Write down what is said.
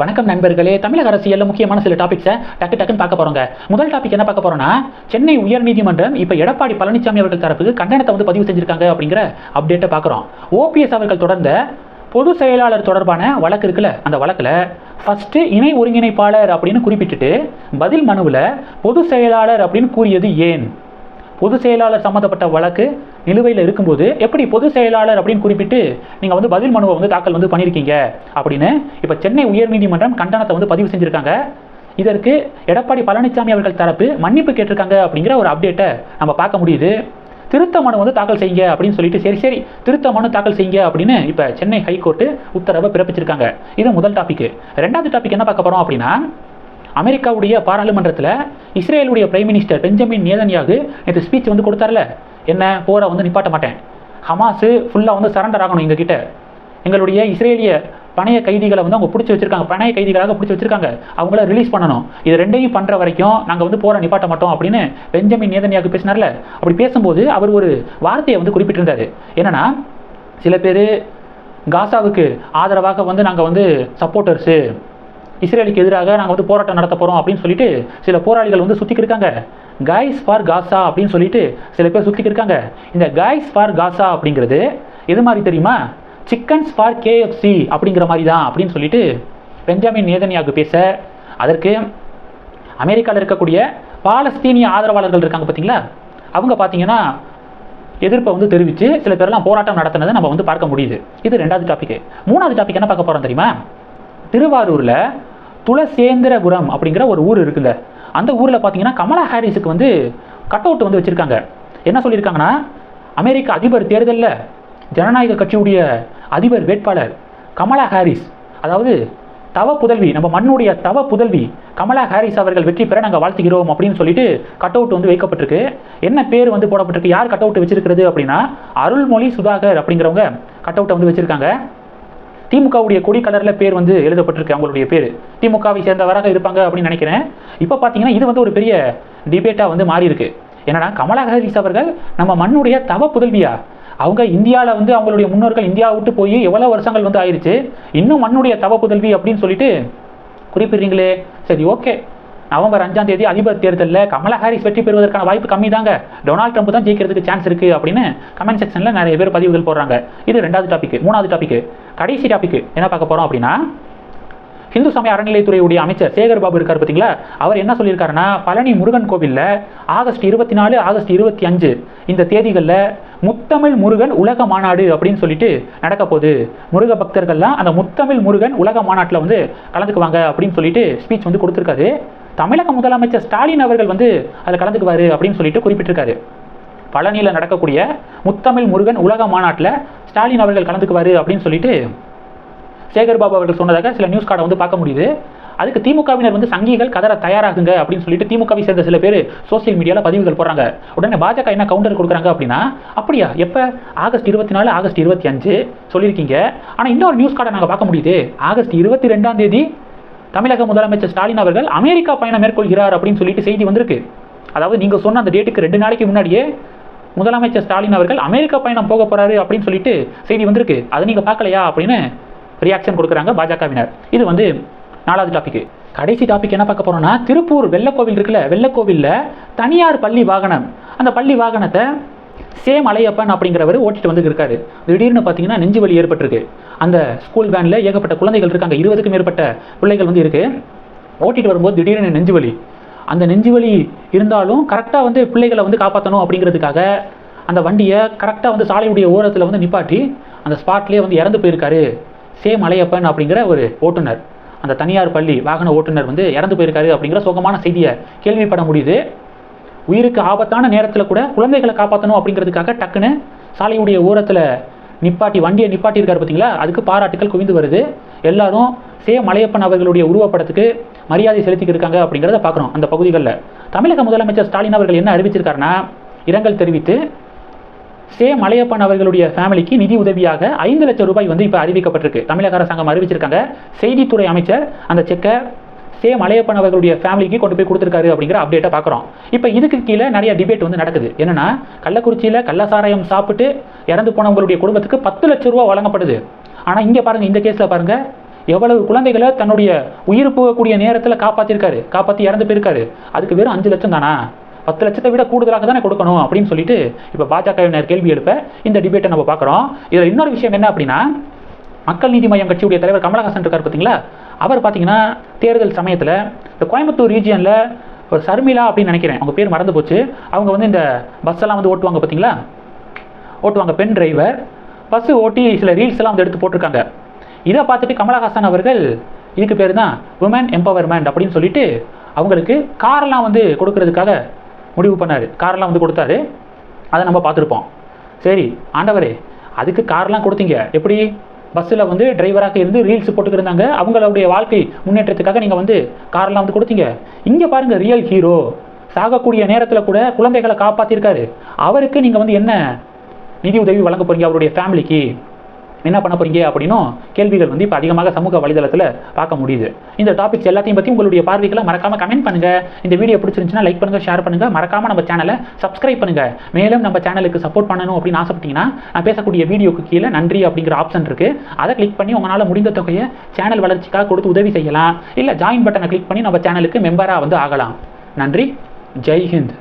வணக்கம் நண்பர்களே. தமிழக அரசியலில் முக்கியமான சில டாபிக்ஸை டக்கு டக்குன்னு பார்க்க போறோங்க. முதல் டாபிக் என்ன பார்க்க போறோம்னா சென்னை உயர்நீதிமன்றம் இப்போ எடப்பாடி பழனிசாமி அவர்கள் தரப்புக்கு கண்டனத்தை வந்து பதிவு செஞ்சிருக்காங்க அப்படிங்கிற அப்டேட்டை பார்க்குறோம். ஓபிஎஸ் அவர்கள் தொடர்ந்த பொது செயலாளர் தொடர்பான வழக்கு இருக்குல்ல அந்த வழக்கில் ஃபஸ்ட்டு இணை ஒருங்கிணைப்பாளர் அப்படின்னு குறிப்பிட்டுட்டு பதில் மனுவில் பொது செயலாளர் அப்படின்னு கூறியது ஏன்? பொது செயலாளர் சம்மந்தப்பட்ட வழக்கு நிலுவையில் இருக்கும்போது எப்படி பொது செயலாளர் அப்படின்னு குறிப்பிட்டு நீங்கள் வந்து பதில் மனுவை வந்து தாக்கல் வந்து பண்ணியிருக்கீங்க அப்படின்னு இப்போ சென்னை உயர்நீதிமன்றம் கண்டனத்தை வந்து பதிவு செஞ்சுருக்காங்க. இதற்கு எடப்பாடி பழனிசாமி அவர்கள் தரப்பு மன்னிப்பு கேட்டிருக்காங்க அப்படிங்கிற ஒரு அப்டேட்டை நம்ம பார்க்க முடியுது. திருத்த மனு வந்து தாக்கல் செய்யுங்க அப்படின்னு சொல்லிட்டு சரி சரி திருத்த மனு தாக்கல் செய்யுங்க அப்படின்னு இப்போ சென்னை ஹைகோர்ட்டு உத்தரவை பிறப்பிச்சிருக்காங்க. இது முதல் டாபிக் ரெண்டாவது டாபிக் என்ன பார்க்க போகிறோம் அப்படின்னா அமெரிக்காவுடைய பாராளுமன்றத்தில் இஸ்ரேலுடைய பிரைம் மினிஸ்டர் பெஞ்சமின் நேதன்யாகு நேற்று ஸ்பீச் வந்து கொடுத்தார்ல. என்ன? போரை வந்து நிப்பாட்ட மாட்டேன். ஹமாஸு ஃபுல்லாக வந்து சரண்டர் ஆகணும் எங்ககிட்ட. எங்களுடைய இஸ்ரேலிய பணைய கைதிகளை வந்து அவங்க பிடிச்சி வச்சிருக்காங்க. பணைய கைதிகளாக பிடிச்சி வச்சிருக்காங்க. அவங்கள ரிலீஸ் பண்ணணும். இது ரெண்டையும் பண்ணுற வரைக்கும் நாங்கள் வந்து போரை நிப்பாட்ட மாட்டோம் அப்படின்னு பெஞ்சமின் நேதன்யாகு பேசினார்ல. அப்படி பேசும்போது அவர் ஒரு வார்த்தையை வந்து குறிப்பிட்டிருந்தார். என்னன்னா சில பேர் காசாவுக்கு ஆதரவாக வந்து நாங்கள் வந்து சப்போர்ட்டர்ஸு இஸ்ரேலுக்கு எதிராக நாங்கள் வந்து போராட்டம் நடத்த போகிறோம் அப்படின்னு சொல்லிட்டு சில போராளிகள் வந்து சுற்றிக்கு இருக்காங்க. ஃபார் காசா அப்படின்னு சொல்லிட்டு சில பேர் சுற்றிக்கு இருக்காங்க. இந்த காய்ஸ் ஃபார் காசா அப்படிங்கிறது எது மாதிரி தெரியுமா? சிக்கன்ஸ் ஃபார் கேஎஃப்சி அப்படிங்கிற மாதிரி தான் அப்படின்னு சொல்லிட்டு பெஞ்சமின் நேதன்யாவுக்கு பேச அதற்கு அமெரிக்காவில் இருக்கக்கூடிய பாலஸ்தீனிய ஆதரவாளர்கள் இருக்காங்க பார்த்தீங்களா அவங்க பார்த்தீங்கன்னா எதிர்ப்பை வந்து தெரிவித்து சில பேர்லாம் போராட்டம் நடத்தினதை நம்ம வந்து பார்க்க முடியுது. இது ரெண்டாவது டாபிக் மூணாவது டாபிக் என்ன பார்க்க போகிறோம் தெரியுமா? திருவாரூரில் துளசேந்திரபுரம் அப்படிங்கிற ஒரு ஊர் இருக்குங்க. அந்த ஊரில் பார்த்தீங்கன்னா கமலா ஹாரிஸுக்கு வந்து கட் அவுட் வந்து வச்சுருக்காங்க. என்ன சொல்லியிருக்காங்கன்னா அமெரிக்க அதிபர் தேர்தலில் ஜனநாயக கட்சியுடைய அதிபர் வேட்பாளர் கமலா ஹாரிஸ் அதாவது தவ புதல்வி நம்ம மண்ணுடைய தவ புதல்வி கமலா ஹாரிஸ் அவர்கள் வெற்றி பெற நாங்கள் வாழ்த்துகிறோம் அப்படின்னு சொல்லிட்டு கட் அவுட் வந்து வைக்கப்பட்டிருக்கு. என்ன பேர் வந்து போடப்பட்டிருக்கு? யார் கட் அவுட் வச்சிருக்கிறது அப்படின்னா அருள்மொழி சுதாகர் அப்படிங்கிறவங்க கட் அவுட்டை வந்து வச்சிருக்காங்க. திமுகவுடைய கொடி கலரில் பேர் வந்து எழுதப்பட்டிருக்கு அவங்களுடைய பேர். திமுகவை சேர்ந்தவராக இருப்பாங்க அப்படின்னு நினைக்கிறேன். இப்போ பார்த்தீங்கன்னா இது வந்து ஒரு பெரிய டிபேட்டாக வந்து மாறி இருக்கு என்னன்னா கமலஹாரிஸ் அவர்கள் நம்ம மண்ணுடைய தவ புதல்வியா? அவங்க இந்தியாவில் வந்து அவங்களுடைய முன்னோர்கள் இந்தியாவை விட்டு போய் எவ்வளோ வருஷங்கள் வந்து ஆயிடுச்சு இன்னும் மண்ணுடைய தவ புதல்வி அப்படின்னு சொல்லிட்டு குறிப்பிடுறீங்களே. சரி ஓகே நவம்பர் அஞ்சாம் தேதி அதிபர் தேர்தலில் கமலா ஹாரிஸ் வெற்றி பெறுவதற்கான வாய்ப்பு கம்மி தாங்க டொனால்ட் ட்ரம்ப் தான் ஜெயிக்கிறதுக்கு சான்ஸ் இருக்குது அப்படின்னு கமெண்ட் செக்ஷனில் நிறைய பேர் பதிவுகள் போடுறாங்க. இது ரெண்டாவது டாபிக் மூணாவது டாபிக் கடைசி டாபிக் என்ன பார்க்க போகிறோம் அப்படின்னா இந்து சமய அறநிலையத்துறையுடைய அமைச்சர் சேகர் பாபு இருக்கார் பார்த்தீங்களா? அவர் என்ன சொல்லியிருக்காருன்னா பழனி முருகன் கோவிலில் ஆகஸ்ட் இருபத்தி நாலு ஆகஸ்ட் இருபத்தி அஞ்சு இந்த தேதிகளில் முத்தமிழ் முருகன் உலக மாநாடு அப்படின்னு சொல்லிட்டு நடக்க போகுது. முருக பக்தர்கள்லாம் அந்த முத்தமிழ் முருகன் உலக மாநாட்டில் வந்து கலந்துக்குவாங்க அப்படின்னு சொல்லிட்டு ஸ்பீச் வந்து கொடுத்துருக்காரு. தமிழக முதலமைச்சர் ஸ்டாலின் அவர்கள் வந்து அதில் கலந்துக்குவார் அப்படின்னு சொல்லிட்டு குறிப்பிட்டிருக்காரு. பழனியில் நடக்கக்கூடிய முத்தமிழ் முருகன் உலக மாநாட்டில் ஸ்டாலின் அவர்கள் கலந்துக்குவார் அப்படின்னு சொல்லிட்டு சேகர் பாபு அவர்கள் சொன்னதாக சில நியூஸ் கார்டை வந்து பார்க்க முடியுது. அதுக்கு திமுகவினர் வந்து சங்கிகள் கதற தயாராகுங்க அப்படின்னு சொல்லிட்டு திமுகவை சேர்ந்த சில பேர் சோசியல் மீடியாவில் பதிவுகள் போடுறாங்க. உடனே பாஜக என்ன கவுண்டர் கொடுக்குறாங்க அப்படின்னா அப்படியா எப்போ? ஆகஸ்ட் இருபத்தி நாலு ஆகஸ்ட் இருபத்தி அஞ்சு சொல்லியிருக்கீங்க. ஆனால் இன்னொரு நியூஸ் கார்டை நாங்கள் பார்க்க முடியுது. ஆகஸ்ட் இருபத்தி ரெண்டாம் தேதி தமிழக முதலமைச்சர் ஸ்டாலின் அவர்கள் அமெரிக்கா பயணம் மேற்கொள்கிறார் அப்படின்னு சொல்லிட்டு செய்தி வந்திருக்கு. அதாவது நீங்கள் சொன்ன அந்த டேட்டுக்கு ரெண்டு நாளைக்கு முன்னாடியே முதலமைச்சர் ஸ்டாலின் அவர்கள் அமெரிக்கா பயணம் போக போகிறாரு அப்படின்னு சொல்லிட்டு செய்தி வந்திருக்கு. அதை நீங்கள் பார்க்கலையா அப்படின்னு ரியாக்ஷன் கொடுக்குறாங்க பாஜகவினர். இது வந்து நாலாவது டாபிக் கடைசி டாபிக் என்ன பார்க்க போகிறோம்னா திருப்பூர் வெள்ளக்கோவில் இருக்குல்ல வெள்ளக்கோவிலில் தனியார் பள்ளி வாகனம். அந்த பள்ளி வாகனத்தை சேம் அலையப்பன் அப்படிங்கிறவர் ஓட்டிட்டு வந்து இருக்காரு. திடீர்னு பார்த்தீங்கன்னா நெஞ்சு வலி ஏற்பட்டிருக்கு. அந்த ஸ்கூல் வேனில் ஏகப்பட்ட குழந்தைகள் இருக்காங்க. இருபதுக்கும் மேற்பட்ட பிள்ளைகள் வந்து இருக்கு. ஓட்டிட்டு வரும்போது திடீர்னு நெஞ்சு வலி. அந்த நெஞ்சு வலி இருந்தாலும் கரெக்டாக வந்து பிள்ளைகளை வந்து காப்பாற்றணும் அப்படிங்கிறதுக்காக அந்த வண்டியை கரெக்டாக வந்து சாலையுடைய ஓரத்தில் வந்து நிப்பாட்டி அந்த ஸ்பாட்லேயே வந்து இறந்து போயிருக்காரு. சேம் அலையப்பன் அப்படிங்கிற ஒரு ஓட்டுநர். அந்த தனியார் பள்ளி வாகன ஓட்டுநர் வந்து இறந்து போயிருக்காரு அப்படிங்கிற சோகமான செய்தியை கேள்விப்பட முடியுது. உயிருக்கு ஆபத்தான நேரத்தில் கூட குழந்தைகளை காப்பாற்றணும் அப்படிங்கிறதுக்காக டக்குன்னு சாலையுடைய ஓரத்தில் நிப்பாட்டி வண்டியை நிப்பாட்டி இருக்காரு பார்த்தீங்களா அதுக்கு பாராட்டுகள் குவிந்து வருது. எல்லாரும் சே. மலையப்பன் அவர்களுடைய உருவப்படத்துக்கு மரியாதை செலுத்திக்கிட்டு இருக்காங்க அப்படிங்கிறத பார்க்குறோம் அந்த பகுதிகளில். தமிழக முதலமைச்சர் ஸ்டாலின் அவர்கள் என்ன அறிவிச்சிருக்காருன்னா இரங்கல் தெரிவித்து சே. மலையப்பன் அவர்களுடைய ஃபேமிலிக்கு நிதி உதவியாக ஐந்து லட்சம் ரூபாய் வந்து இப்போ அறிவிக்கப்பட்டிருக்கு. தமிழக அரசாங்கம் அறிவிச்சிருக்காங்க. செய்தித்துறை அமைச்சர் அந்த செக்கை சே மலையப்பன் அவர்களுடைய ஃபேமிலிக்கு கொண்டு போய் கொடுத்துருக்காரு அப்படிங்கிற அப்டேட்டை பார்க்குறோம். இப்போ இதுக்கு கீழே நிறைய டிபேட் வந்து நடக்குது. என்னென்னா கள்ளக்குறிச்சியில் கள்ளசாராயம் சாப்பிட்டு இறந்து போனவங்களுடைய குடும்பத்துக்கு பத்து லட்சம் ரூபா வழங்கப்படுது. ஆனால் இங்கே பாருங்கள் இந்த கேஸில் பாருங்க எவ்வளவு குழந்தைகளை தன்னுடைய உயிர் போகக்கூடிய நேரத்தில் காப்பாற்றிருக்காரு காப்பாற்றி இறந்து போயிருக்காரு. அதுக்கு வெறும் அஞ்சு லட்சம் தானா? பத்து லட்சத்தை விட கூடுதலாக தானே கொடுக்கணும் அப்படின்னு சொல்லிட்டு இப்போ பாஜகவினர் கேள்வி எழுப்ப இந்த டிபேட்டை நம்ம பார்க்குறோம். இதில் இன்னொரு விஷயம் என்ன அப்படின்னா மக்கள் நீதி மய்யம் கட்சியுடைய தலைவர் கமலஹாசன் இருக்கார் பார்த்தீங்களா அவர் பார்த்தீங்கன்னா தேர்தல் சமயத்தில் இந்த கோயம்புத்தூர் ரீஜியனில் ஒரு சர்மிளா அப்படின்னு நினைக்கிறேன். அவங்க பேர் மறந்து போச்சு. அவங்க வந்து இந்த பஸ்ஸெல்லாம் வந்து ஓட்டுவாங்க பார்த்தீங்களா ஓட்டுவாங்க பெண் டிரைவர் பஸ்ஸு ஓட்டி சில ரீல்ஸ் எல்லாம் வந்து எடுத்து போட்டிருக்காங்க. இதை பார்த்துட்டு கமலஹாசன் அவர்கள் இதுக்கு பேர் தான் உமன் எம்பவர்மெண்ட் அப்படின்னு சொல்லிட்டு அவங்களுக்கு காரெல்லாம் வந்து கொடுக்கறதுக்காக முடிவு பண்ணார். காரெல்லாம் வந்து கொடுத்தாரு. அதை நம்ம பார்த்துருப்போம். சரி ஆண்டவரே அதுக்கு கார்லாம் கொடுத்தீங்க. எப்படி? பஸ்ஸில் வந்து டிரைவராக இருந்து ரீல்ஸ் போட்டுக்கிருந்தாங்க. அவங்களுடைய வாழ்க்கை முன்னேற்றத்துக்காக நீங்கள் வந்து காரெல்லாம் வந்து கொடுத்தீங்க. இங்கே பாருங்கள் ரியல் ஹீரோ சாகக்கூடிய நேரத்தில் கூட குழந்தைகளை காப்பாற்றிருக்காரு அவருக்கு நீங்கள் வந்து என்ன நிதி உதவி வழங்க போகிறீங்க அவருடைய ஃபேமிலிக்கு என்ன பண்ண போறீங்க அப்படின்னும் கேள்விகள் வந்து இப்போ அதிகமாக சமூக வலைதளத்தில் பார்க்க முடியுது. இந்த டாபிக்ஸ் எல்லாத்தையும் பற்றி உங்களுடைய பார்வைகளை மறக்காம கமெண்ட் பண்ணுங்க. இந்த வீடியோ பிடிச்சிருந்துச்சுன்னா லைக் பண்ணுங்க ஷேர் பண்ணுங்க. மறக்காம நம்ம சேனலை சப்ஸ்கிரைப் பண்ணுங்க. மேலும் நம்ம சேனலுக்கு சப்போர்ட் பண்ணணும் அப்படின்னு ஆசைப்பட்டீங்கன்னா நான் பேசக்கூடிய வீடியோக்கு கீழே நன்றி அப்படிங்கிற ஆப்ஷன் இருக்கு. அதை கிளிக் பண்ணி உங்களால் முடிந்த தொகையை சேனல் வளர்ச்சிக்காக கொடுத்து உதவி செய்யலாம். இல்லை ஜாயின் பட்டனை கிளிக் பண்ணி நம்ம சேனலுக்கு மெம்பராக வந்து ஆகலாம். நன்றி. ஜெய் ஹிந்த்.